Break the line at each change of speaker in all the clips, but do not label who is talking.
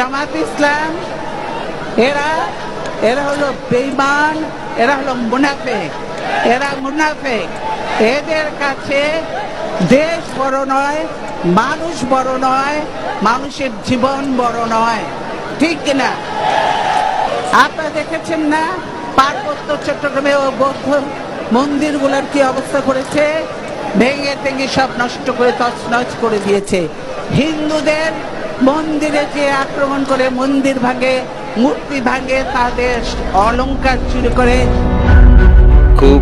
জামাত ইসলাম, এরা এরা হলো বেইমান এরা হলো মুনাফেক, এরা মুনাফেক। এদের কাছে দেশ বড় নয়, মানুষ বড় নয়, মানুষের জীবন বড় নয়। ঠিক কিনা? আপনারা দেখেছেন না? পার্বত্য চট্টগ্রামে ও বৌদ্ধ মন্দিরগুলোর কি অবস্থা করেছে? ভেঙে টেঙে সব নষ্ট করে তছনছ করে দিয়েছে। হিন্দুদের মন্দিরে যে আক্রমণ করে মন্দির ভাঙে মূর্তি ভাঙে তাদের অলংকার চুরি করে।
খুব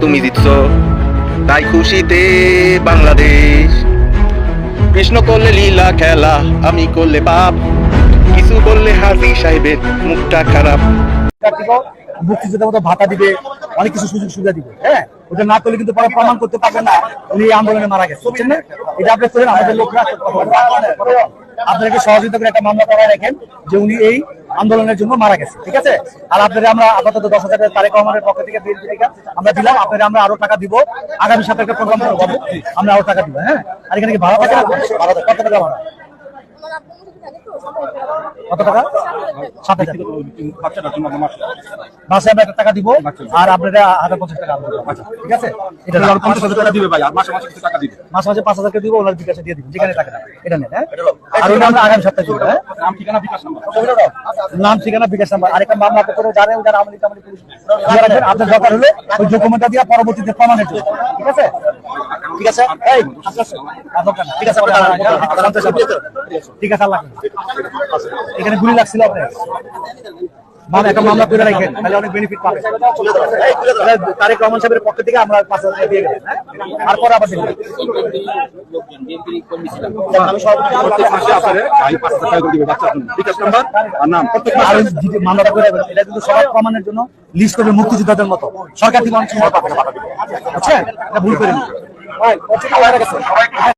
তুমি দিচ্ছ তাই খুশিতে বাংলাদেশ। কৃষ্ণ করলে লীলা খেলা আমি করলে পাপ। কিছু বললে হাজি সাহেবের মুখটা খারাপ।
মুক্তিযোদ্ধার মতো ভাতা দিবে অনেক কিছু সুযোগ সুবিধা দিবে হ্যাঁ? ওটা না করলে কিন্তু পরে প্রমাণ করতে পারবেন না উনি আন্দোলনে মারা গেছে, বুঝছেন না? এটা আপনি করেন আমাদের লোকরা আপনাদেরকে সহযোগিতা করে একটা মামলা করায় রাখেন যে উনি এই আন্দোলনের জন্য মারা গেছে, ঠিক আছে? আর আপনাদের আমরা আপাতত দশ হাজার তারেক রহমানের পক্ষ থেকে বিএনপি আমরা দিলাম, আপনাদের আমরা আরও টাকা দিব। আগামী সপ্তাহে একটা প্রোগ্রাম আমরা আরও টাকা দিব হ্যাঁ? আর এখানে কি ভাড়া থাকে। কত টাকা ভাড়া? কত টাকা? সাত হাজার। মাসে আমরা একটা টাকা দিব আর আপনারা হাজার পঞ্চাশ টাকা ঠিক আছে? এটা পঞ্চাশ হাজার টাকা দিবে ভাই আর মাসে মাসে টাকা দিবে। মাসে মাসে পাঁচ হাজার টাকা দিব ওনার বিকাশে দিয়ে দিবেন। যেখানে টাকা এটা নেন হ্যাঁ? আর ওটা আমরা আগামী সপ্তাহে দিব হ্যাঁ? নাম ঠিকানা বিকাশ নাম্বার। নাম ঠিকানা বিকাশ নাম্বার। আরেকটা মামলা করে জানেন যারা আমলি তামলি পুলিশ আপনার দরকার হলে ওই ডকুমেন্টটা দিয়ে পরবর্তীতে প্রমাণের জন্য ঠিক আছে? ঠিক আছে? এই। ঠিক আছে ঠিক আছে আল্লাহ এখানে গুলি লাগছিল আপনার। মানে একটা মামলা করে রাখেন তাহলে অনেক বেনিফিট পাবে তারেক রহমান সাহেবের পক্ষ থেকে আমরা পাঁচ হাজার দিয়ে গেলাম হ্যাঁ? আবার মামলাটা করে এটা কিন্তু সবার প্রমাণের জন্য লিস্ট করবে মুক্তিযোদ্ধাদের মতো। সরকার থেকে অনেক সময় পাবে না, বুঝছেন? ভুল করে সবাই